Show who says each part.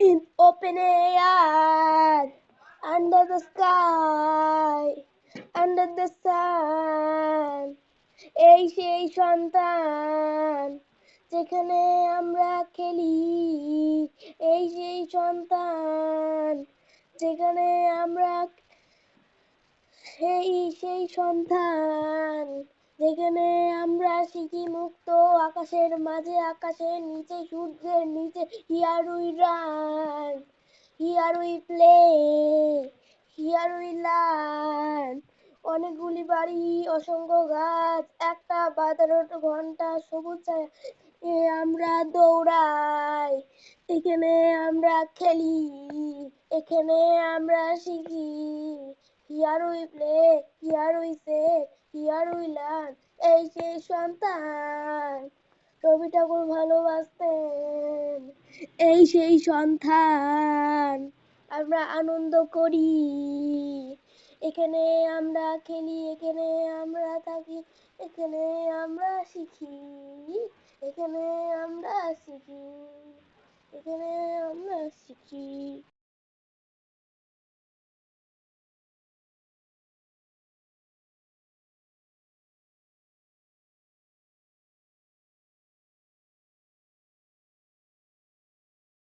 Speaker 1: in open air, under the sky, under the sun. এই সেই সন্তান যেখানে আমরা খেলি এই সেই সন্তান যেখানে আমরা সেই সেই সন্তান যেখানে শিখি মুক্ত আকাশের মাঝে, আকাশের নিচে, সূর্যের নিচে here we run here we play here we learn অনেকগুলি বাড়ি, অসংখ্য গাছ, একটা বাজারের ঘণ্টা, সবুজ আমরা দৌড়াই, এখানে আমরা খেলি, এখানে আমরা শিখি। Here we play here we say here we learn এই সেই সন্তান। রবি ঠাকুর ভালোবাসতেন, এই সেই সন্তান। আমরা আনন্দ করি। এখানে আমরা খেলি, এখানে আমরা থাকি, এখানে আমরা শিখি, এখানে আমরা শিখি, এখানে আমরা শিখি।